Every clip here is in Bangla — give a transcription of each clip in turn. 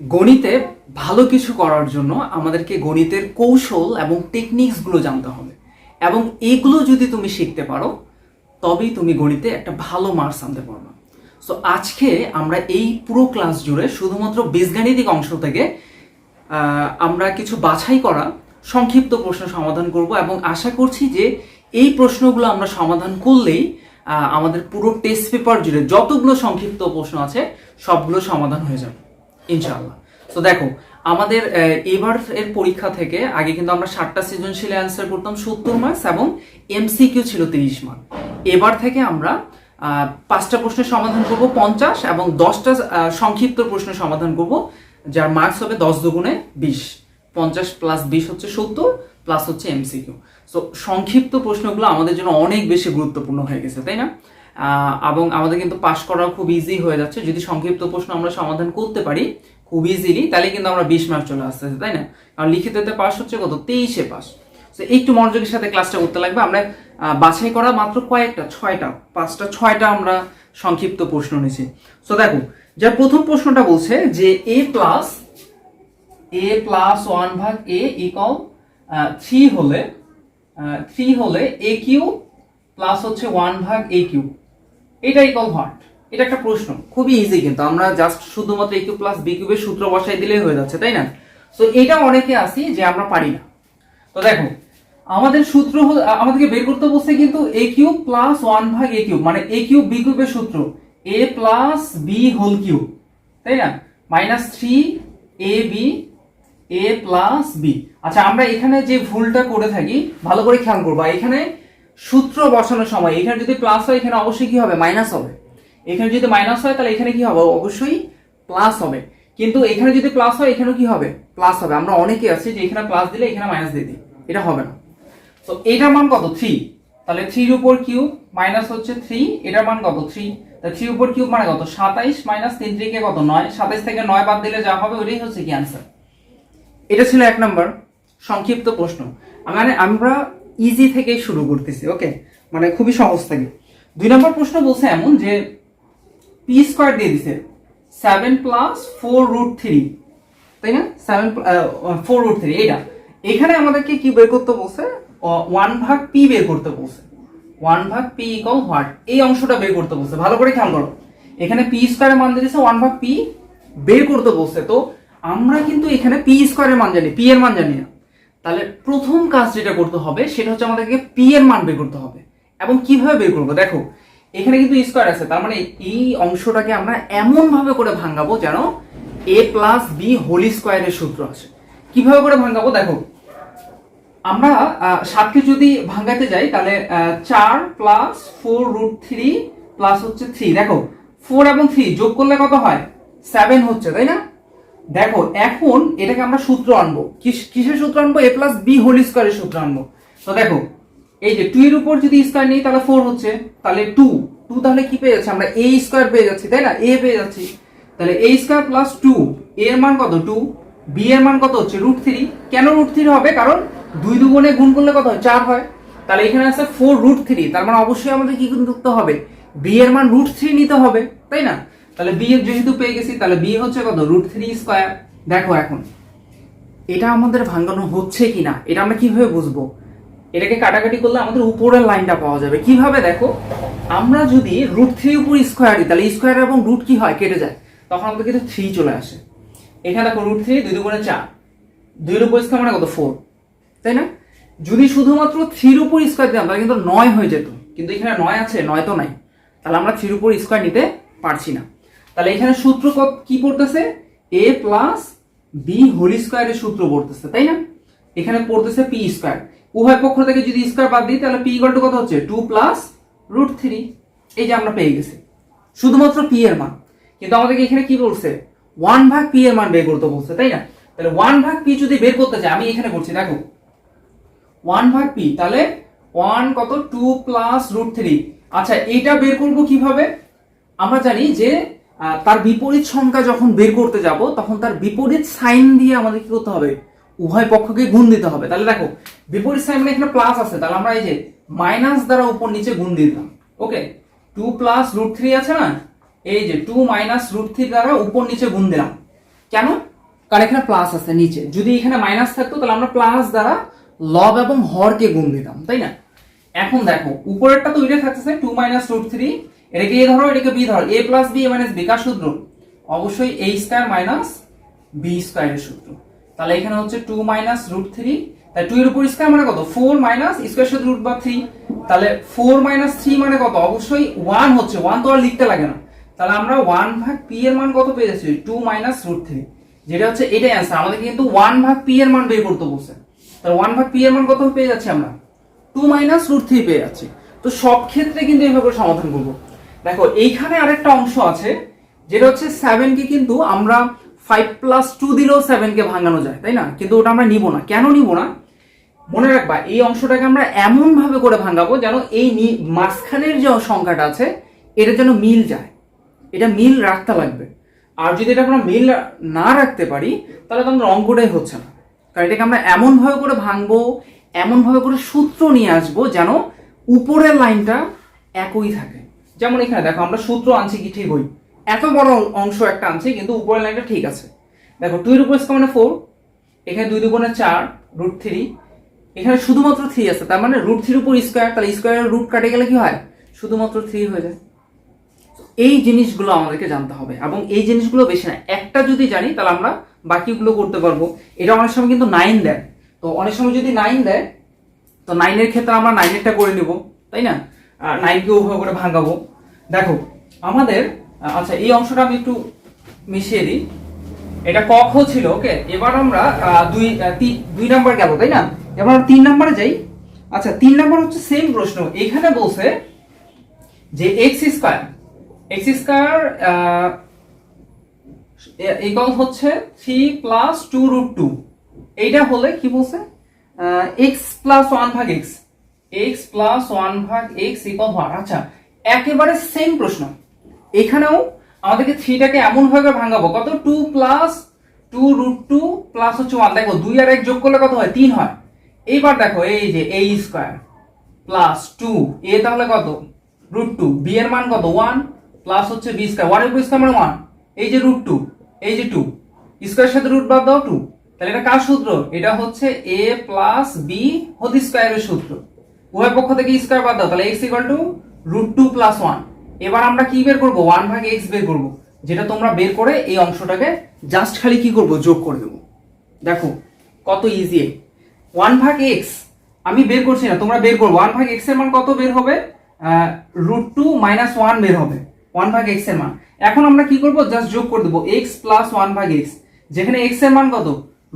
গণিতে ভালো কিছু করার জন্য আমাদেরকে গণিতের কৌশল এবং টেকনিক্সগুলো জানতে হবে। এবং এগুলো যদি তুমি শিখতে পারো, তবেই তুমি গণিতে একটা ভালো মার্কস আনতে পারবে। সো আজকে আমরা এই পুরো ক্লাস জুড়ে শুধুমাত্র বীজগাণিতিক অংশ থেকে আমরা কিছু বাছাই করা, সংক্ষিপ্ত প্রশ্ন সমাধান করব এবং আশা করছি যে এই প্রশ্নগুলো আমরা সমাধান করলেই আমাদের পুরো টেস্ট পেপার জুড়ে যতগুলো সংক্ষিপ্ত প্রশ্ন আছে, সবগুলো সমাধান হয়ে যাবে। ইনশাআল্লাহ। তো দেখো, আমাদের এবার এর পরীক্ষা থেকে আগে কিন্তু আমরা ষাটটা সৃজনশীল অ্যান্সার করতাম সত্তর মার্কস এবং এমসিকিউ ছিল তিরিশ মার্ক এবার থেকে আমরা পাঁচটা প্রশ্নের সমাধান করব পঞ্চাশ এবং দশটা সংক্ষিপ্ত প্রশ্নের সমাধান করব, যার মার্কস হবে দশ দুগুণে বিশ। পঞ্চাশ প্লাস বিশ হচ্ছে সত্তর প্লাস হচ্ছে এমসিকিউ সো সংক্ষিপ্ত প্রশ্নগুলো আমাদের জন্য অনেক বেশি গুরুত্বপূর্ণ হয়ে গেছে, তাই না? এবং আমাদের কিন্তু পাশ করা খুব ইজি হয়ে যাচ্ছে। যদি সংক্ষিপ্ত প্রশ্ন আমরা সমাধান করতে পারি, খুব ইজিলি তাহলে কিন্তু আমরা বিশ মার্ক চলে আসতেছে তাই না? কারণ লিখিততে পাস হচ্ছে কত? তেইশে পাস তো একটু মনোযোগের সাথে ক্লাসটা করতে লাগবে। আমরা বাছাই করা মাত্র কয়েকটা, ছয়টা, পাঁচটা, ছয়টা আমরা সংক্ষিপ্ত প্রশ্ন নিয়েছি। সো দেখো যার প্রথম প্রশ্নটা বলছে যে a plus a plus one ভাগ এ ইকল থ্রি হলে থ্রি হলে এ কিউ প্লাস হচ্ছে ওয়ান ভাগ এ কিউ এটা ইকল হোয়াট এটা একটা প্রশ্ন। খুবই ইজি কিন্তু, আমরা জাস্ট শুধুমাত্র এ কিউ প্লাস বি কিউবের সূত্র বসাই দিলেই হয়ে যাচ্ছে, তাই না? তো এটা অনেকে আসি যে আমরা পারি না। তো দেখো, আমাদের সূত্র আমাদেরকে বের করতে বলছে কিন্তু এ কিউব প্লাস ওয়ান ভাগ এ কিউব মানে এ কিউব বি কিউবের সূত্র। A plus b whole cube তাই না? Minus three a b a plus b আচ্ছা আমরা এখানে যে ভুলটা করে থাকি, ভালো করে খেয়াল করব। এখানে সূত্র বসানোর সময়, এখানে যদি প্লাস হয়, এখানে অবশ্যই কি হবে? মাইনাস হবে। এখানে যদি মাইনাস হয়, তাহলে এখানে কি হবে? অবশ্যই প্লাস হবে। কিন্তু এখানে যদি প্লাস হয়, এখানেও কি হবে? প্লাস হবে। আমরা অনেকে আছি যে এখানে প্লাস দিলে, এখানে মাইনাস দিয়ে দিই। এটা হবে না। তো এটার মান কত? থ্রি তাহলে থ্রির উপর কিউব মাইনাস হচ্ছে থ্রি এটার মান কত? থ্রি তাহলে থ্রি উপর কিউব মানে কত? সাতাইশ মাইনাস তিন থেকে কত? নয়। সাতাইশ থেকে নয় বাদ দিলে যা হবে ওটাই হচ্ছে কি অ্যান্সার এটা ছিল এক নম্বর সংক্ষিপ্ত প্রশ্ন। মানে আমরা ইজি থেকে শুরু করতেছি ওকে মানে খুবই সহজ থাকে। দুই নম্বর প্রশ্ন বলছে এমন যে পি স্কোয়ার দিয়ে দিছে seven plus four root three তাই না? সেভেন ফোর রুট থ্রি এইটা। এখানে আমাদেরকে কি বের করতে বলছে? ওয়ান ভাগ পি বের করতে বলছে। ওয়ান ভাগ পি ইকল হোয়াট এই অংশটা বের করতে বলছে। ভালো করে খেয়াল করো। এখানে পি স্কোয়ারের মান দিয়েছে ওয়ান ভাগ পি বের করতে বলছে। তো আমরা কিন্তু এখানে পি স্কোয়ারের মান জানি পি এর মান জানি না। তাহলে প্রথম কাজ যেটা করতে হবে, সেটা হচ্ছে আমাদেরকে পি এর মান বের করতে হবে। এবং কীভাবে বের করব? দেখো, এখানে কিন্তু স্কোয়ার আছে, তার মানে এই অংশটাকে আমরা এমন ভাবে করে ভাঙাবো যেন এ প্লাস বি হোল স্কোয়ারের সূত্র আছে কীভাবে করে ভাঙাবো? দেখো, আমরা সাতকে যদি ভাঙাতে যাই, তাহলে চার plus four root three plus হচ্ছে থ্রি দেখো ফোর এবং থ্রি যোগ করলে কত হয়? সেভেন হচ্ছে, তাই না? দেখো, এখন এটাকে আমরা সূত্র আনব। কিস- কিসের সূত্র আনব? এ প্লাস বি হোল স্কোয়ারের সূত্র আনব। তো দেখো, এই যে টু এর উপর যদি স্কোয়ার নিই, তাহলে ফোর হচ্ছে। তাহলে টু টু তাহলে কি পেয়ে যাচ্ছে? আমরা এ স্কোয়ার পেয়ে যাচ্ছি, তাই না? এ পেয়ে যাচ্ছি। তাহলে এ স্কোয়ার প্লাস টু এর মান কত? টু বি এর মান কত হচ্ছে? রুট থ্রি কেন রুট থ্রি হবে? কারণ দুই দুগুণে গুণ করলে কত হয়? চার হয়। তাহলে এখানে আছে ফোর রুট থ্রি তার মানে অবশ্যই আমাদের কি করতে হবে? বি এর মান রুট থ্রি নিতে হবে, তাই না? তাহলে বি এর যেহেতু পেয়ে গেছি, তাহলে বি হচ্ছে কত? রুট থ্রি স্কোয়ার দেখো এখন, এটা আমাদের ভাঙানো হচ্ছে কিনা, এটা আমরা কীভাবে বুঝব? এটাকে কাটাকাটি করলে আমাদের উপরের লাইনটা পাওয়া যাবে। কীভাবে? দেখো, আমরা যদি রুট থ্রি উপর স্কোয়ার দিই, তাহলে স্কোয়ার এবং রুট কি হয়? কেটে যায়। তখন আমাদের কিন্তু থ্রি চলে আসে। এখানে দেখো রুট থ্রি দুই দুগুণে চার। দুইয়ের উপর স্কোয়ার মানে কত? ফোর তাই না? যদি শুধুমাত্র থ্রির উপর স্কোয়ার দিতাম, তাহলে কিন্তু নয় হয়ে যেত। কিন্তু এখানে নয় আছে, নয় তো নাই। তাহলে আমরা থ্রির উপর স্কোয়ার নিতে পারছি না। তাহলে এখানে সূত্র কি পড়তেছে? এ প্লাস বি হোল স্কোয়ারের সূত্র পড়তেছে, তাই না? এখানে পড়তেছে পি স্কোয়ার উভয় পক্ষ থেকে যদি স্কোয়ার বাদ দিই, তাহলে পি ইকুয়াল টু কত হচ্ছে? টু প্লাস রুট থ্রি এই যে আমরা পেয়ে গেছি। শুধুমাত্র পি এর মান। কিন্তু আমাদেরকে এখানে কি বলছে? ওয়ান ভাগ পি এর মান বের করতে বলছে, তাই না? তাহলে ওয়ান ভাগ পি যদি বের করতে চাই, আমি এখানে করছি, দেখো। ওয়ান ভাগ পি তাহলে ওয়ান কত? টু প্লাস রুট থ্রি আচ্ছা এটা বের করব কীভাবে? আমরা জানি যে তার বিপরীত সংখ্যা যখন বের করতে যাব, তখন তার বিপরীত সাইন দিয়ে আমাদের কি করতে হবে? উভয় পক্ষকে গুণ দিতে হবে। তাহলে দেখো, বিপরীত সাইন মানে এখানে প্লাস আছে। তাহলে আমরা এই যে মাইনাস দ্বারা উপর নিচে গুণ দিলাম। Okay two plus root three আছে না? এই যে টু মাইনাস রুট থ্রি দ্বারা উপর নিচে গুণ দিলাম। কেন? কারণ এখানে প্লাস আছে নিচে। যদি এখানে মাইনাস থাকতো, তাহলে আমরা প্লাস দ্বারা লব এবং হরকে গুণ দিতাম, তাই না? এখন দেখো, উপরেরটা তো ওইটা থাকতেছে টু মাইনাস রুট থ্রি এটাকে এ ধরো, এটাকে বি ধরো a plus b minus b কার সূত্র? অবশ্যই এ স্কয়ার মাইনাস বি স্কয়ারের সূত্র। তাহলে এখানে হচ্ছে টু মাইনাস রুট থ্রি তাই টু এর উপর স্কয়ার মানে কত? ফোর মাইনাস স্কয়ার সাথে রুট বা থ্রি তাহলে ফোর মাইনাস থ্রি মানে কত? অবশ্যই ওয়ান হচ্ছে ওয়ান তো আর লিখতে লাগে না। তাহলে আমরা ওয়ান ভাগ পি এর মান কত পেয়ে যাচ্ছি? টু মাইনাস রুট থ্রি যেটা হচ্ছে এটাই অ্যান্সার আমাদের কিন্তু ওয়ান ভাগ পি এর মান বের করতে বলছে। তাহলে ওয়ান ভাগ পি এর মান কত পেয়ে যাচ্ছি আমরা? টু মাইনাস রুট থ্রি পেয়ে যাচ্ছি। তো সব ক্ষেত্রে কিন্তু এইভাবে সমাধান করব। দেখো, এইখানে আরেকটা অংশ আছে, যেটা হচ্ছে সেভেন কে কিন্তু আমরা ফাইভ প্লাস টু দিলেও সেভেন কে ভাঙানো যায়, তাই না? কিন্তু ওটা আমরা নিব না। কেন নিব না? মনে রাখবা, এই অংশটাকে আমরা এমন ভাবে করে ভাঙাবো যেন এই মাঝখানের যে সংখ্যাটা আছে, এটা যেন মিল যায়। এটা মিল রাখতে লাগবে। আর যদি এটা আমরা মিল না রাখতে পারি, তাহলে তো আমাদের অঙ্কটাই হচ্ছে না। কারণ এটাকে আমরা এমন ভাবে করে ভাঙবো এমন ভাবে করে সূত্র নিয়ে আসব যেন উপরের লাইনটা একই থাকে। যেমন এখানে দেখো, আমরা সূত্র আনছি কি ঠিক হই এত বড় অংশ একটা আনছি, কিন্তু উপরের লাইনটা ঠিক আছে। দেখো টু এর উপর স্কোয়ার মানে ফোর এখানে দুই দুগুণে চার রুট থ্রি এখানে শুধুমাত্র থ্রি আছে, তার মানে রুট থ্রির উপর স্কোয়ার তাহলে স্কোয়ারের রুট কাটে গেলে কি হয়? শুধুমাত্র থ্রি হয়ে যায়। এই জিনিসগুলো আমাদেরকে জানতে হবে, এবং এই জিনিসগুলো বেশি না। একটা যদি জানি, তাহলে আমরা বাকিগুলো করতে পারব। এটা অনেক সময় কিন্তু নাইন দেয়। তো অনেক সময় যদি নাইন দেয়, তো নাইনের ক্ষেত্রে আমরা নাইনেরটা করে নিব, তাই না? নাইনকে ওভাবে করে ভাঙাবো দেখো, আমাদের আচ্ছা এই অংশটা আমি একটু মিশিয়ে দিই। এটা কক্ষ ছিল ওকে এবার আমরা দুই দুই নাম্বার গেল, তাই না? এবার আমরা তিন নাম্বারে যাই। আচ্ছা তিন নাম্বার হচ্ছে সেম প্রশ্ন। এখানে বলছে যে x square x square equal হচ্ছে three plus two root two এইটা হলে কি বলছে? এক্স প্লাস ওয়ান ভাগ এক্স এক্স প্লাস ওয়ান ভাগ এক্স ইকুয়াল ওয়ান আচ্ছা একেবারে সেম প্রশ্ন। এখানেও আমাদেরকে থ্রিটাকে এমন ভাবে ভাঙাবো। কত? Two plus two root two plus হচ্ছে ওয়ান দেখো, দুই আর এক যোগ করলে কত হয়? তিন হয়। এইবার দেখো, এই যে এই স্কোয়ার প্লাস টু এ তাহলে কত? রুট টু বি এর মান কত? ওয়ান প্লাস হচ্ছে বি স্কোয়ার ওয়ানের স্কোয়ার মানে ওয়ান এই যে রুট টু এই যে টু স্কোয়ারের সাথে রুট বাদ দাও টু তাহলে এটা কার সূত্র? এটা হচ্ছে এ প্লাস বি হোল স্কোয়ারের সূত্র। উভয় পক্ষ থেকে স্কোয়ার বাদ দাও, তাহলে x equal two root two plus one এবার আমরা কি বের করব? ওয়ান ভাগ এক্স বের করব। যেটা তোমরা বের করে এই অংশটাকে জাস্ট খালি কি করব? যোগ করে দেবো। দেখো, কত ইজি ওয়ান ভাগ এক্স আমি বের করছি না, তোমরা বের করব ওয়ান ভাগ এক্সের মান কত বের হবে? রুট টু মাইনাস ওয়ান বের হবে। ওয়ান ভাগ এক্সের মান। এখন আমরা কি করব? জাস্ট যোগ করে দেবো। এক্স প্লাস ওয়ান ভাগ এক্স যেখানে এক্সের মান কত?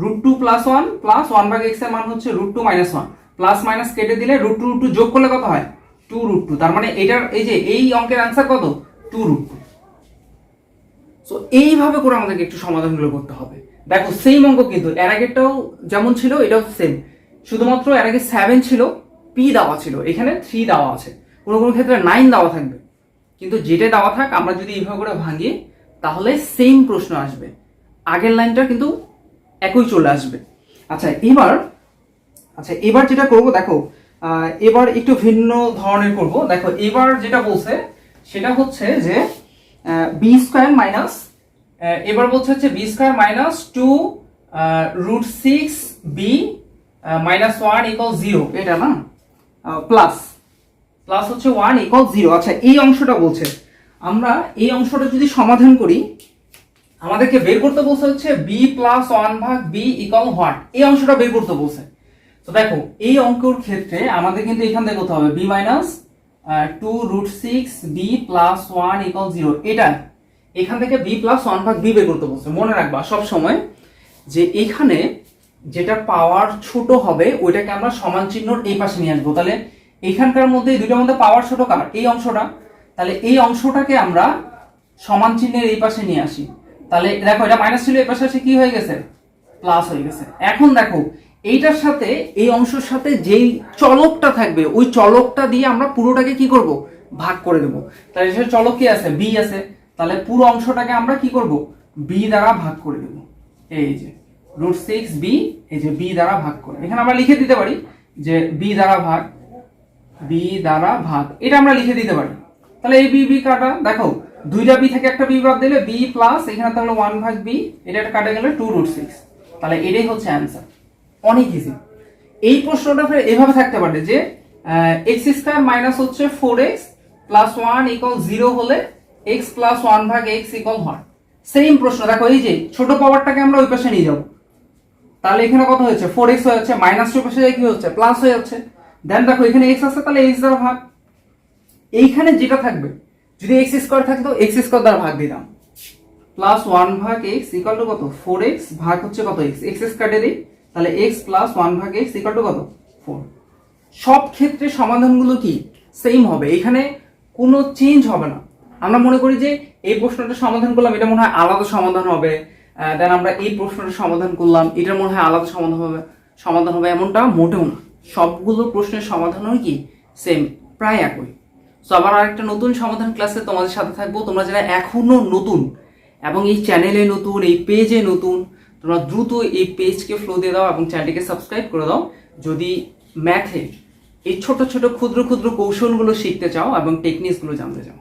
Root two plus one plus one ভাগ এক্সের মান হচ্ছে root two minus one plus minus কেটে দিলে রুট টু রুট টু যোগ করলে কত হয়? টু রুট টু তার মানে এটার এই যে এই অঙ্কের অ্যান্সার কত? টু রুট টু সো এইভাবে করে আমাদেরকে একটু সমাধানগুলো করতে হবে। দেখো সেম অঙ্ক কিন্তু, এর আগেরটাও যেমন ছিল, এটাও সেম শুধুমাত্র এর আগে সেভেন ছিল পি দেওয়া ছিল। এখানে থ্রি দেওয়া আছে। কোনো কোনো ক্ষেত্রে নাইন দেওয়া থাকবে। কিন্তু যেটা দেওয়া থাক, আমরা যদি এইভাবে করে ভাঙি, তাহলে সেম প্রশ্ন আসবে। আগের লাইনটা কিন্তু একই চলে আসবে। আচ্ছা এবার আচ্ছা এবার যেটা করব, দেখো এবার একটু ভিন্ন ধরনের করব। দেখো, এবার যেটা বলছে, সেটা হচ্ছে যে বি স্কোয়ার মাইনাস এবার বলছে হচ্ছে b square minus two root six b minus one equal zero এটা না? প্লাস প্লাস হচ্ছে ওয়ান ইকুয়াল জিরো আচ্ছা এই অংশটা বলছে। আমরা এই অংশটা যদি সমাধান করি, আমাদেরকে বের করতে বলছে হচ্ছে বি প্লাস ওয়ান ভাগ বি ইকুয়াল হোয়াট এই অংশটা বের করতে বলছে। তো দেখো, এই অঙ্কের ক্ষেত্রে আমাদের কিন্তু এখান থেকে করতে হবে b minus two root six b plus one equal zero এটা এখান থেকে বি প্লাস ওয়ান ভাগ বি বের করতে বলছে। মনে রাখবা সব সময় যে এখানে যেটা পাওয়ার ছোট হবে, ওইটাকে আমরা সমান চিহ্নর এই পাশে নিয়ে আসব। তাহলে এখানকার মধ্যে দুইটার মধ্যে পাওয়ার ছোট কার? এই অংশটা। তাহলে এই অংশটাকে আমরা সমান চিহ্নের এই পাশে নিয়ে আসি। তাহলে দেখো, এটা মাইনাস ছিল, এই পাশে আসে কি হয়ে গেছে? প্লাস হয়ে গেছে। এখন দেখো এইটার সাথে, এই অংশের সাথে যেই চলকটা থাকবে, ওই চলকটা দিয়ে আমরা পুরোটাকে কি করব? ভাগ করে দেবো তাহলে সে চলক কি আছে? বি আছে। তাহলে পুরো অংশটাকে আমরা কি করব? বি দ্বারা ভাগ করে দেবো এই যে রুট সিক্স বি এই যে বি দ্বারা ভাগ করে। এখানে আমরা লিখে দিতে পারি যে বি দ্বারা ভাগ বি দ্বারা ভাগ। এটা আমরা লিখে দিতে পারি। তাহলে এই বি বি কাটা, দেখো, দুইটা বি থেকে একটা বি বাদ দিলে বি প্লাস এখানে তাহলে ওয়ান ভাগ বি এটা কাটে গেলে টু রুট সিক্স তাহলে এটাই হচ্ছে অ্যান্সার অনেক ইজি এই প্রশ্নটা ফের এভাবে থাকতে পারে যে এক্স স্কোয়ার মাইনাস হচ্ছে four x plus one equal zero হলে এক্স প্লাস ওয়ান ভাগ এক্স ইকল হয় সেম প্রশ্ন। দেখো এই যে, ছোট পাওয়ারটাকে আমরা ওই পাশে নিয়ে যাব। তাহলে এখানে কত হয়েছে? ফোর এক্স হয়ে যাচ্ছে মাইনাস টু পাশে কি হচ্ছে? প্লাস হয়ে যাচ্ছে। দেন দেখো এখানে এক্স আছে, তাহলে এক্স দ্বারা ভাগ। এইখানে যেটা থাকবে, যদি এক্স স্কোয়ার থাকতো এক্স স্কোয়ার দ্বারা ভাগ দিতাম। প্লাস ওয়ান ভাগ এক্স ইকাল টু কত? ফোর এক্স ভাগ হচ্ছে কত? এক্স এক্স কাটে দিই তাহলে এক্স প্লাস ওয়ান ভাগ এক্স ইকাল টু কত? ফোর সব ক্ষেত্রে সমাধানগুলো কি? সেম হবে। এখানে কোনো চেঞ্জ হবে না। আমরা মনে করি যে এই প্রশ্নটা সমাধান করলাম, এটা মনে হয় আলাদা সমাধান হবে। দেন আমরা এই প্রশ্নটা সমাধান করলাম এটার মনে হয় আলাদা সমাধান হবে সমাধান হবে এমনটা মোটেও না। সবগুলো প্রশ্নের সমাধানই কি? সেম প্রায় একই। সো আবার আরেকটা নতুন সমাধান ক্লাসে তোমাদের সাথে থাকব। তোমরা যারা এখনও নতুন এবং এই চ্যানেলে নতুন, এই পেজে নতুন তোমরা দ্রুত এই পেজকে ফ্লো দিয়ে দাও এবং চ্যানেলটিকে সাবস্ক্রাইব করে দাও। যদি ম্যাথে এই ছোট ছোট ক্ষুদ্র ক্ষুদ্র কৌশলগুলো শিখতে চাও এবং টেকনিক্সগুলো জানতে চাও।